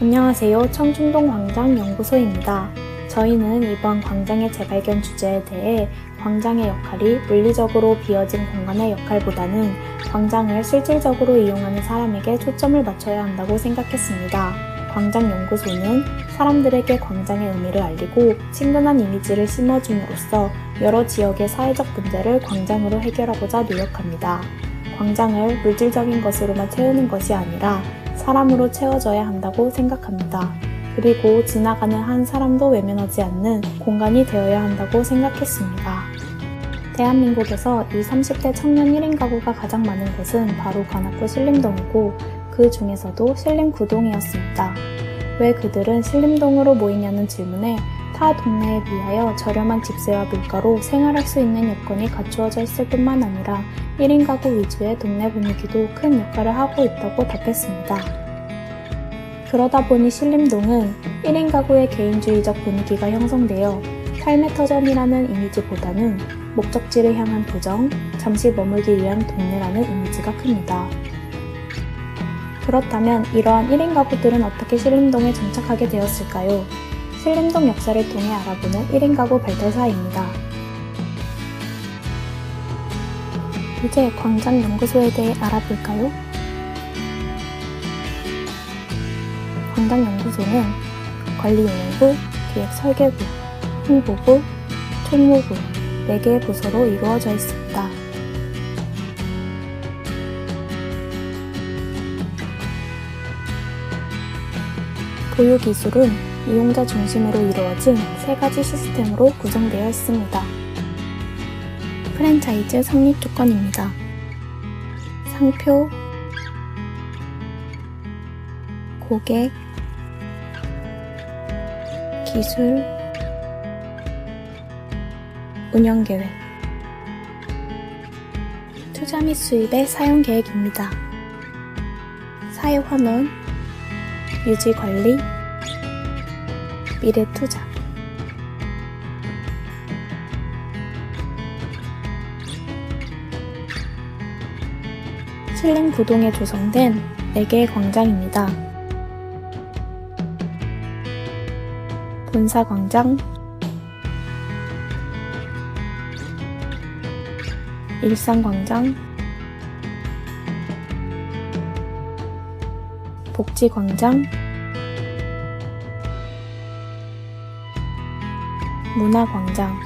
안녕하세요. 청중동 광장 연구소입니다. 저희는 이번 광장의 재발견 주제에 대해 광장의 역할이 물리적으로 비어진 공간의 역할보다는 광장을 실질적으로 이용하는 사람에게 초점을 맞춰야 한다고 생각했습니다. 광장 연구소는 사람들에게 광장의 의미를 알리고 친근한 이미지를 심어줌으로써 여러 지역의 사회적 문제를 광장으로 해결하고자 노력합니다. 광장을 물질적인 것으로만 채우는 것이 아니라 사람으로 채워져야 한다고 생각합니다. 그리고 지나가는 한 사람도 외면하지 않는 공간이 되어야 한다고 생각했습니다. 대한민국에서 이 30대 청년 1인 가구가 가장 많은 곳은 바로 관악구 신림동이고 그 중에서도 신림구동이었습니다. 왜 그들은 신림동으로 모이냐는 질문에 타 동네에 비하여 저렴한 집세와 물가로 생활할 수 있는 여건이 갖추어져 있을 뿐만 아니라 1인 가구 위주의 동네 분위기도 큰 역할을 하고 있다고 답했습니다. 그러다 보니 신림동은 1인 가구의 개인주의적 분위기가 형성되어 삶의 터전이라는 이미지보다는 목적지를 향한 도정, 잠시 머물기 위한 동네라는 이미지가 큽니다. 그렇다면 이러한 1인 가구들은 어떻게 신림동에 정착하게 되었을까요? 신림동 역사를 통해 알아보는 1인 가구 발달사입니다. 이제 광장 연구소에 대해 알아볼까요? 광장 연구소는 관리운영부, 기획설계부, 홍보부, 총무부 4개의 부서로 이루어져 있습니다. 보유 기술은 이용자 중심으로 이루어진 세 가지 시스템으로 구성되어 있습니다. 프랜차이즈 성립 조건입니다. 상표, 고객, 기술, 운영 계획, 투자 및 수입의 사용 계획입니다. 사회 환원, 유지 관리, 미래 투자. 신림 구동에 조성된 4개의 광장입니다. 본사 광장, 일산 광장, 복지 광장, 문화 광장,